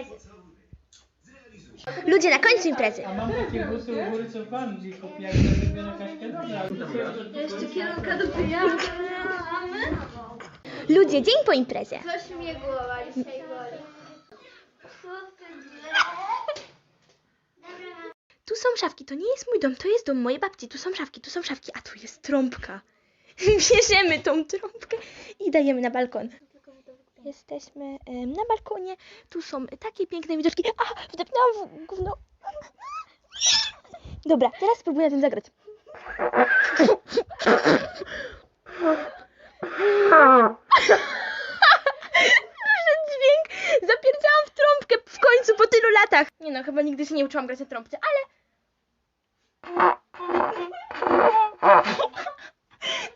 imprezy. Ludzie na końcu imprezy. A mam takie busy u góry, co pan gdzie kupi, jak na kaśkę dobra. Jeszcze kierunka do pijamy. Ludzie dzień po imprezie. Coś mnie głowa dzisiaj boli. Tu są szafki, to nie jest mój dom, to jest dom mojej babci. Tu są szafki, tu są szafki, a tu jest trąbka. Bierzemy tą trąbkę i dajemy na balkon. Jesteśmy na balkonie. Tu są takie piękne widoczki. A, wdepnęłam w gówno. Dobra, teraz spróbuję na tym zagrać. Wyszedł dźwięk. Zapierdziałam w trąbkę w końcu po tylu latach. Nie no, chyba nigdy się nie uczyłam grać na trąbce, ale...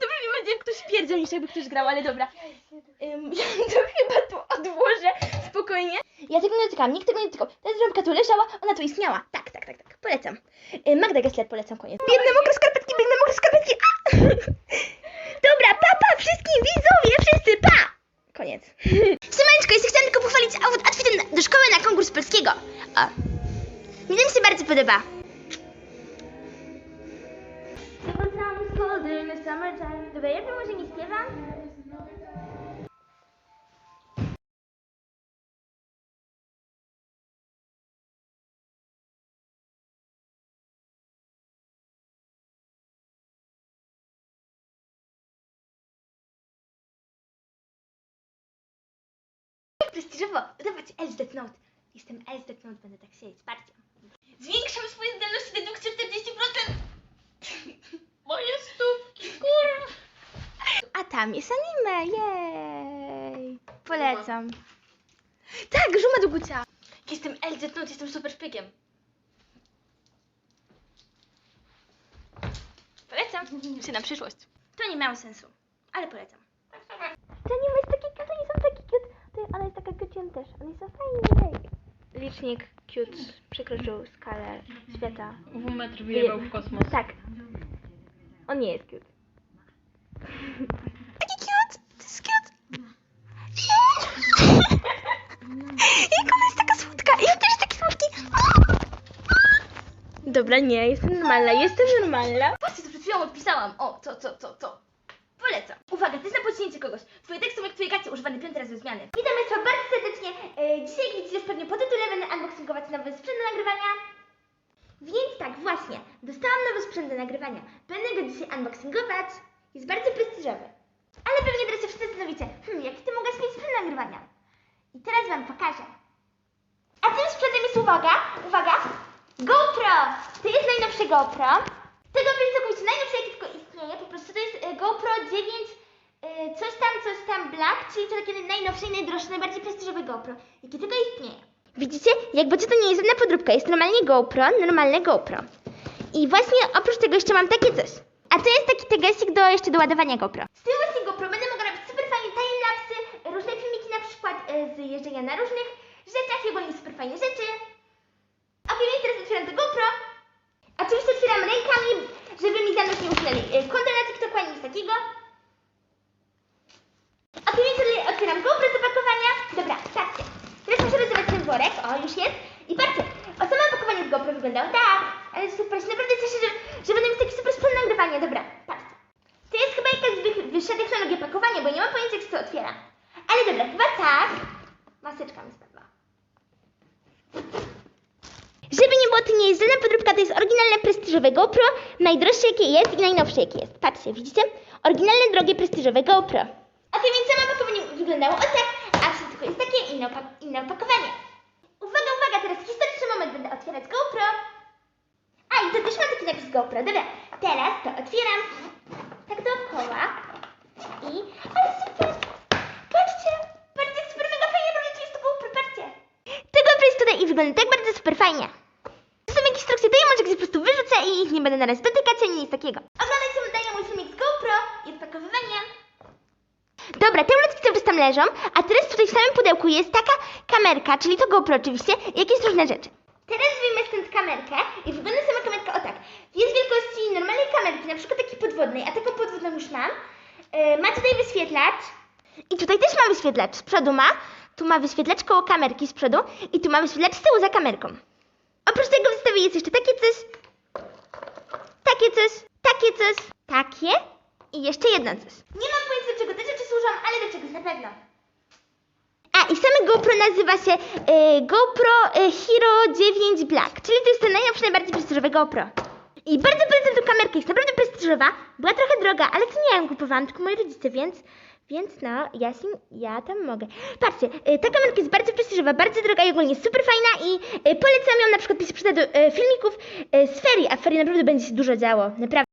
Dobrze mi będzie, jak ktoś pierdział niż jakby ktoś grał, ale dobra. Ym, ja to chyba tu odłożę spokojnie. Ja tego nie dotykam, nikt tego nie dotykał. Ta trąbka tu leżała, ona tu istniała. Tak, tak, tak, tak. Polecam. Magda Gessler polecam, koniec. Biegnę mokre skarpetki, biegnę mokre skarpetki. A! Dobra, papa pa, wszystkim widzowie, wszyscy, pa! Koniec. Siemaneczko, jest chciałam tylko pochwalić out- outfitem do szkoły na konkurs polskiego. O. Mi się bardzo podoba. Dobra, ja to może nie śpiewam? prestiżowo udawać LZ Note. Jestem LZ Note, będę tak siedzieć, patrzcie. Zwiększam swoje zdolności dedukcji tam jest anime, jej. Polecam. Tak, żuma do gucia. Jestem LZ Note, jestem super szpiegiem. Polecam się na przyszłość. To nie miało sensu, ale polecam. To nie jest taki cute, oni są taki cute. Ty, ona jest taka cute, też. Oni są fajni, jej. Licznik cute przekroczył skalę świata. W metr wyjebał w kosmos. Tak. On nie jest cute! To jest cute! Jak ona jest taka słodka! I on też jest taki słodki! Dobra, nie, jestem normalna, jestem normalna. Patrzcie, co przed chwilą odpisałam. O, co, co, co, co. Polecam. Uwaga, jest na podcięcie kogoś. Twoje teksty jak twoje gacie, używany piąty raz do zmiany. Witam Państwa bardzo serdecznie. E, dzisiaj, jak widzicie, już pewnie po tytule będę unboxingować nowy sprzęt do nagrywania. Więc tak, właśnie, dostałam nowy sprzęt do nagrywania. Będę go dzisiaj unboxingować. Jest bardzo prestiżowy. Ale pewnie teraz się wszyscy zastanowicie, hmm, jaki ty mogę mieć sprzęt do nagrywania? I teraz Wam pokażę. A tym sprzętem jest uwaga, uwaga, GoPro! To jest najnowsze GoPro. Tego całkowicie najnowsze, jakie tylko istnieje. Po prostu to jest e, GoPro 9 e, coś tam, coś tam Black, czyli to takie najnowsze i najdroższe, najbardziej prestiżowe GoPro, jakie tylko istnieje. Widzicie? Jakby to nie jest żadna podróbka, jest normalnie GoPro, normalne GoPro. I właśnie oprócz tego jeszcze mam takie coś. A to jest taki tegesik do jeszcze do ładowania GoPro. Z tyłu właśnie GoPro będę mogła robić super fajne timelapsy, różne filmiki na przykład e, z jeżdżenia na różnych rzeczach i ogólnie super fajne rzeczy. Ok, więc teraz otwieram to GoPro. Oczywiście otwieram rękami, żeby mi za mną nie usunęli e, konta na TikToku nic takiego. Tutaj otwieram GoPro z opakowania. Dobra, patrzcie. Teraz muszę rozdawać ten worek. O, już jest. I patrzcie, o samo opakowanie z GoPro wyglądało tak. Ale super, się naprawdę cieszę, że, że będę mieć taki super sprzęt nagrywania. Dobra, patrzcie. To jest chyba jakaś wy- wyższa technologia pakowania, bo nie mam pojęcia, jak się to otwiera. Ale dobra, chyba tak. Maseczka mi spadła. Żeby nie było, to nie jest żadna podróbka, to jest oryginalne, prestiżowe GoPro, najdroższe jakie jest i najnowsze jakie jest. Patrzcie, widzicie? Oryginalne, drogie, prestiżowe GoPro. Ok, więc samo opakowanie wyglądało o tak, a w środku jest takie inne, inne opakowanie. Uwaga, uwaga, teraz historyczny moment, będę otwierać GoPro. A, i to też ma taki napis GoPro. Dobra, teraz to otwieram tak dookoła i... Ale super! Patrzcie! Patrzcie, super mega fajnie naprawdę jest to GoPro, patrzcie! To GoPro jest tutaj i wygląda tak bardzo super fajnie. Gdzieś po prostu wyrzucę i ich nie będę na razie dotykać, ani nic takiego. Oglądajcie daję mój filmik z GoPro i odpakowywania. Dobra, te ulotki cały czas tam leżą, a teraz tutaj w samym pudełku jest taka kamerka, czyli to GoPro oczywiście, jakieś różne rzeczy. Teraz wyjmę stąd kamerkę i wygląda sama kamerka o tak. Jest wielkości normalnej kamerki, na przykład takiej podwodnej, a taką podwodną już mam. Yy, ma tutaj wyświetlacz i tutaj też ma wyświetlacz. Z przodu ma, tu ma wyświetlacz koło kamerki z przodu i tu ma wyświetlacz z tyłu za kamerką. Oprócz tego w jest jeszcze takie coś, takie coś, takie coś, takie i jeszcze jedno coś. Nie mam pojęcia do czego te rzeczy służą, ale do czegoś na pewno. A i same GoPro nazywa się e, GoPro e, Hero 9 Black, czyli to jest to najnowsze, najbardziej prestiżowe GoPro. I bardzo polecam tą kamerkę, jest naprawdę prestiżowa. Była trochę droga, ale to nie ja ją kupowałam, tylko moi rodzice, więc... Więc no, Jasin, ja tam mogę. Patrzcie, e, ta kamerka jest bardzo prestiżowa, bardzo droga i ogólnie super fajna i e, polecam ją na przykład, jeśli przyda do e, filmików z ferii, a w ferii naprawdę będzie się dużo działo, naprawdę.